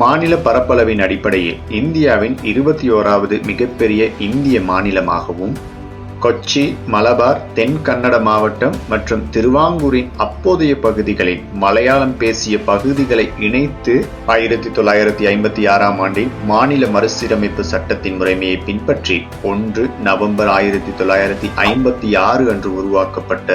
மாநில பரப்பளவின் அடிப்படையில் இந்தியாவின் இருபத்தி ஓராவது மிகப்பெரிய இந்திய மாநிலமாகவும் கொச்சி மலபார் தென் கன்னட மாவட்டம் மற்றும் திருவாங்கூரின் அப்போதைய பகுதிகளின் மலையாளம் பேசிய பகுதிகளை இணைத்து ஆயிரத்தி தொள்ளாயிரத்தி ஐம்பத்தி ஆறாம் ஆண்டின் மாநில மறுசீரமைப்பு சட்டத்தின் முறைமையை பின்பற்றி ஒன்று நவம்பர் ஆயிரத்தி தொள்ளாயிரத்தி ஐம்பத்தி ஆறு அன்று உருவாக்கப்பட்ட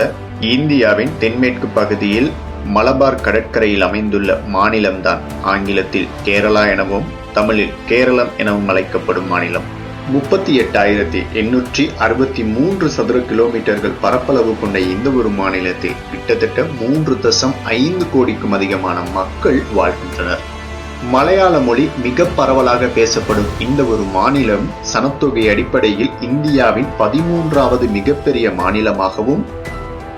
இந்தியாவின் தென்மேற்கு பகுதியில் மலபார் கடற்கரையில் அமைந்துள்ள மாநிலம்தான் ஆங்கிலத்தில் கேரளா எனவும் தமிழில் கேரளம் எனவும் அழைக்கப்படும் மாநிலம். முப்பத்தி எட்டாயிரத்தி எண்ணூற்றி அறுபத்தி மூன்று சதுர கிலோமீட்டர்கள் பரப்பளவு கொண்ட இந்த ஒரு மாநிலத்தில் கிட்டத்தட்ட மூன்று தசம் ஐந்து கோடிக்கும் அதிகமான மக்கள் வாழ்கின்றனர். மலையாள மொழி மிக பரவலாக பேசப்படும் இந்த ஒரு மாநிலம் சனத்தொகை அடிப்படையில் இந்தியாவின் பதிமூன்றாவது மிகப்பெரிய மாநிலமாகவும்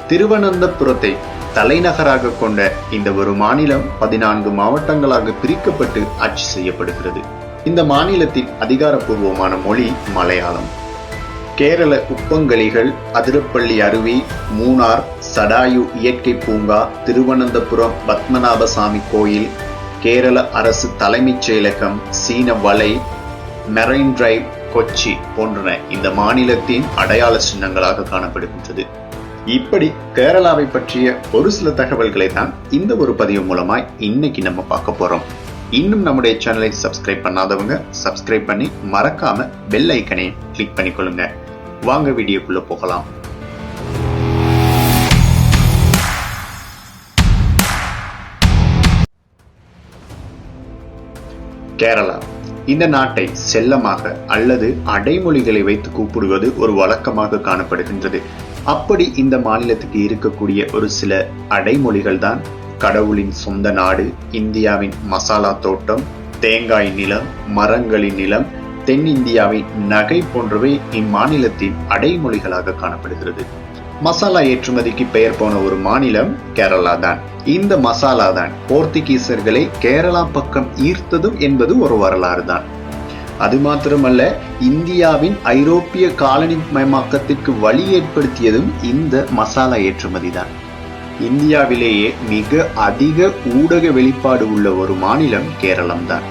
திருவனந்தபுரத்தை தலைநகராக கொண்ட இந்த ஒரு மாநிலம் பதினான்கு மாவட்டங்களாக பிரிக்கப்பட்டு ஆட்சி செய்யப்படுகிறது. இந்த மாநிலத்தின் அதிகாரப்பூர்வமான மொழி மலையாளம். கேரள உப்பங்கலிகள் அதிரப்பள்ளி அருவி மூணார் சடாயு இயற்கை பூங்கா திருவனந்தபுரம் பத்மநாபசாமி கோயில் கேரள அரசு தலைமைச் செயலகம் சீன வலை மெரைன் டிரைவ் கொச்சி போன்றன இந்த மாநிலத்தின் அடையாள சின்னங்களாக காணப்படுகின்றது. இப்படி கேரளாவை பற்றிய ஒரு சில தகவல்களை தான் இந்த ஒரு பதிவு மூலமாய் இன்னைக்கு நம்ம பார்க்க போறோம். இன்னும் நம்முடைய சேனலை சப்ஸ்கிரைப் பண்ணாதவங்க சப்ஸ்கிரைப் பண்ணி மறக்காம பெல் ஐக்கனை கிளிக் பண்ணிக்கொள்ளுங்க. வாங்க வீடியோக்குள்ள போகலாம். கேரளா இந்த நாட்டை செல்லமாக அல்லது அடைமொழிகளை வைத்து கூப்பிடுவது ஒரு வழக்கமாக காணப்படுகின்றது. அப்படி இந்த மாநிலத்துக்கு இருக்கக்கூடிய ஒரு சில அடைமொழிகள் தான் கடவுளின் சொந்த நாடு இந்தியாவின் மசாலா தோட்டம் தேங்காய் நிலம் மரங்களின் நிலம் தென்னிந்தியாவின் நகை போன்றவை இம்மாநிலத்தின் அடைமொழிகளாக காணப்படுகிறது. மசாலா ஏற்றுமதிக்கு பெயர் போன ஒரு மாநிலம் கேரளா தான் இந்த மசாலா தான் போர்த்துகீசர்களை கேரளா பக்கம் ஈர்த்ததும் என்பது ஒரு வரலாறு தான் அது மாத்திரமல்ல இந்தியாவின் ஐரோப்பிய காலனி மயமாக்கத்திற்கு வழி ஏற்படுத்தியதும் இந்த மசாலா ஏற்றுமதி தான் இந்தியாவிலேயே மிக அதிக ஊடக வெளிப்பாடு உள்ள ஒரு மாநிலம் கேரளம் தான்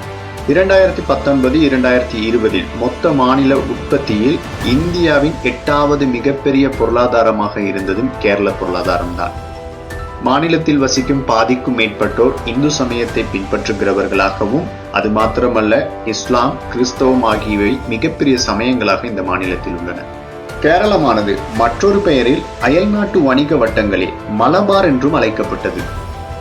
இரண்டாயிரத்தி பத்தொன்பது இரண்டாயிரத்தி இருபதில் மொத்த மாநில உற்பத்தியில் இந்தியாவின் எட்டாவது மிகப்பெரிய பொருளாதாரமாக இருந்ததும் கேரள பொருளாதாரம் தான் மாநிலத்தில் வசிக்கும் பாதிக்கும் மேற்பட்டோர் இந்து சமயத்தை பின்பற்றுகிறவர்களாகவும் அது மாத்திரமல்ல இஸ்லாம் கிறிஸ்தவம் ஆகியவை மிகப்பெரிய சமயங்களாக இந்த மாநிலத்தில் உள்ளன. கேரளமானது மற்றொரு பெயரில் அயல்நாட்டு வணிக வட்டங்களில் மலபார் என்றும் அழைக்கப்பட்டது.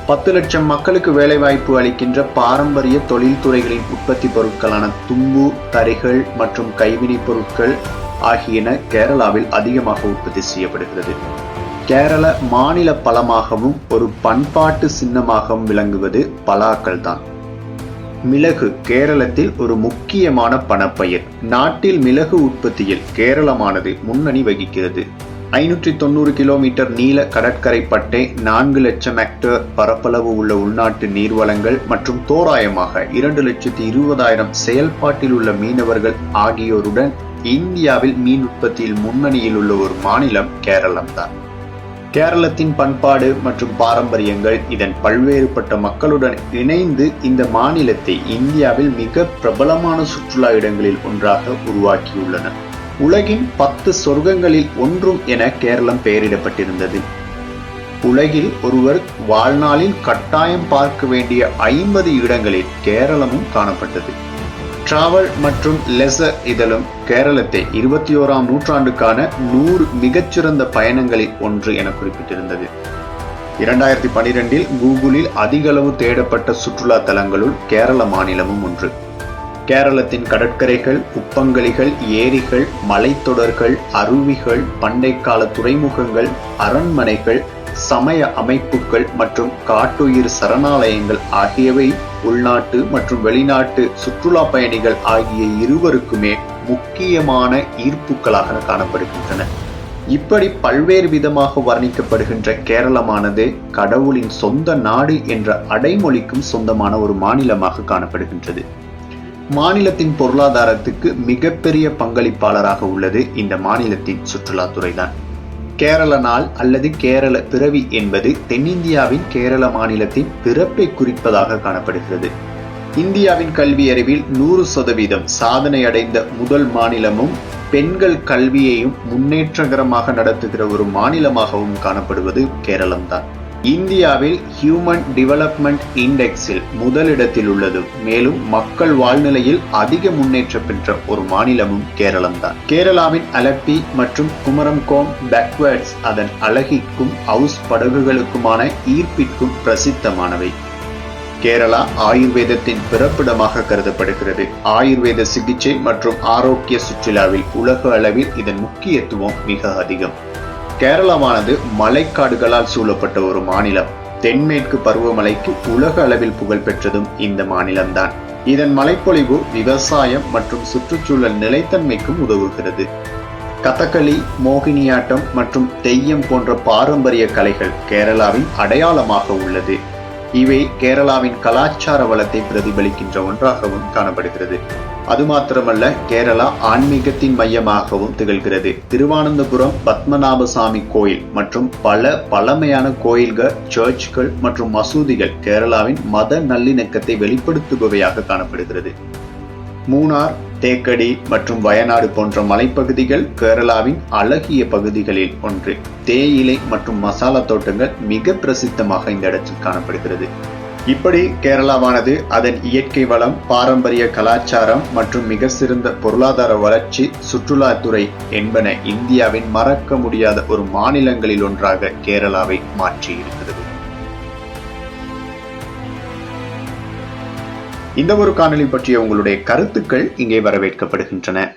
பத்து லட்சம் மக்களுக்கு வேலைவாய்ப்பு அளிக்கின்ற பாரம்பரிய தொழில்துறைகளின் உற்பத்தி பொருட்களான தும்பு தறிகள் மற்றும் கைவினைப் பொருட்கள் ஆகியன கேரளாவில் அதிகமாக உற்பத்தி செய்யப்படுகிறது. கேரள மாநில பழமாகவும் ஒரு பண்பாட்டு சின்னமாகவும் விளங்குவது பலாக்கள் தான். மிளகு கேரளத்தில் ஒரு முக்கியமான பணப்பயிர். நாட்டில் மிளகு உற்பத்தியில் கேரளமானது முன்னணி வகிக்கிறது. ஐநூற்றி தொண்ணூறு கிலோமீட்டர் நீள கடற்கரை பட்டை நான்கு லட்சம் ஹெக்டேர் பரப்பளவு உள்ள உள்நாட்டு நீர்வளங்கள் மற்றும் தோராயமாக இரண்டு லட்சத்தி இருபதாயிரம் செயல்பாட்டில் உள்ள மீனவர்கள் ஆகியோருடன் இந்தியாவில் மீன் உற்பத்தியில் முன்னணியில் உள்ள ஒரு மாநிலம் கேரளம் தான் கேரளத்தின் பண்பாடு மற்றும் பாரம்பரியங்கள் இதன் பல்வேறுபட்ட மக்களுடன் இணைந்து இந்த மாநிலத்தை இந்தியாவில் மிக பிரபலமான சுற்றுலா இடங்களில் ஒன்றாக உருவாக்கியுள்ளன. உலகின் பத்து சொர்க்கங்களில் ஒன்றும் என கேரளம் பெயரிடப்பட்டிருந்தது. உலகில் ஒருவர் வாழ்நாளில் கட்டாயம் பார்க்க வேண்டிய ஐம்பது இடங்களில் கேரளமும் காணப்பட்டது. டிராவல் மற்றும் லெசர் இதழும் கேரளத்தை இருபத்தி ஓராம் நூற்றாண்டுக்கான நூறு மிகச்சிறந்த பயணங்களில் ஒன்று என குறிப்பிட்டிருந்தது. இரண்டாயிரத்தி பனிரெண்டில் கூகுளில் அதிகளவு தேடப்பட்ட சுற்றுலா தலங்களுள் கேரள மாநிலமும் ஒன்று. கேரளத்தின் கடற்கரைகள் உப்பங்கலிகள் ஏரிகள் மலைத்தொடர்கள் அருவிகள் பண்டைக்கால துறைமுகங்கள் அரண்மனைகள் சமய அமைப்புகள் மற்றும் காட்டுயிர் சரணாலயங்கள் ஆகியவை உள்நாட்டு மற்றும் வெளிநாட்டு சுற்றுலா பயணிகள் ஆகிய இருவருக்குமே முக்கியமான ஈர்ப்புகளாக காணப்படுகின்றன. இப்படி பல்வேறு விதமாக வர்ணிக்கப்படுகின்ற கேரளமானது கடவுளின் சொந்த நாடு என்ற அடைமொழிக்கும் சொந்தமான ஒரு மாநிலமாக காணப்படுகின்றது. மாநிலத்தின் பொருளாதாரத்துக்கு மிகப்பெரிய பங்களிப்பாளராக உள்ளது இந்த மாநிலத்தின் சுற்றுலாத்துறை தான் கேரள நாள் அல்லது கேரள பிறவி என்பது தென்னிந்தியாவின் கேரள மாநிலத்தின் பிறப்பை குறிப்பதாக காணப்படுகிறது. இந்தியாவின் கல்வி அறிவில் நூறு சதவீதம் சாதனை அடைந்த முதல் மாநிலமும் பெண்கள் கல்வியையும் முன்னேற்றகரமாக நடத்துகிற ஒரு மாநிலமாகவும் காணப்படுவது கேரளம்தான். இந்தியாவில் ஹியூமன் டெவலப்மெண்ட் இண்டெக்ஸில் முதலிடத்தில் உள்ளது. மேலும் மக்கள் வாழ்நிலையில் அதிக முன்னேற்றம் பெற்ற ஒரு மாநிலமும் கேரளம்தான். கேரளாவின் அலப்பி மற்றும் குமரம்கோம் பேக்வேர்ட்ஸ் அதன் அழகிற்கும் ஹவுஸ் படகுகளுக்குமான ஈர்ப்பிற்கும் பிரசித்தமானவை. கேரளா ஆயுர்வேதத்தின் பிறப்பிடமாக கருதப்படுகிறது. ஆயுர்வேத சிகிச்சை மற்றும் ஆரோக்கிய சுற்றுலாவில் உலக அளவில் இதன் முக்கியத்துவம் மிக அதிகம். கேரளமானது மலைக்காடுகளால் சூழப்பட்ட ஒரு மாநிலம். தென்மேற்கு பருவமழைக்கு உலக அளவில் புகழ்பெற்றதும் இந்த மாநிலம்தான். இதன் மலைப்பொழிவு விவசாயம் மற்றும் சுற்றுச்சூழல் நிலைத்தன்மைக்கும் உதவுகிறது. கதகளி மோகினியாட்டம் மற்றும் தெய்யம் போன்ற பாரம்பரிய கலைகள் கேரளாவின் அடையாளமாக உள்ளது. இவை கேரளாவின் கலாச்சார வளத்தை பிரதிபலிக்கின்ற ஒன்றாகவும் காணப்படுகிறது. அது மாத்திரமல்ல கேரளா ஆன்மீகத்தின் மையமாகவும் திகழ்கிறது. திருவானந்தபுரம் பத்மநாபசாமி கோயில் மற்றும் பல பழமையான கோயில்கள் சர்ச்கள் மற்றும் மசூதிகள் கேரளாவின் மத நல்லிணக்கத்தை வெளிப்படுத்துபவையாக காணப்படுகிறது. மூணார் தேக்கடி மற்றும் வயநாடு போன்ற மலைப்பகுதிகள் கேரளாவின் அழகிய பகுதிகளில் ஒன்று. தேயிலை மற்றும் மசாலா தோட்டங்கள் மிக பிரசித்தமாக இந்த இடத்தில் காணப்படுகிறது. இப்படி கேரளாவானது அதன் இயற்கை வளம் பாரம்பரிய கலாச்சாரம் மற்றும் மிக சிறந்த பொருளாதார வளர்ச்சி சுற்றுலாத்துறை என்பன இந்தியாவின் மறக்க முடியாத ஒரு மாநிலங்களில் ஒன்றாக கேரளாவை மாற்றியிருக்கிறது. இந்த ஒரு காணொலி பற்றிய உங்களுடைய கருத்துக்கள் இங்கே வரவேற்கப்படுகின்றன.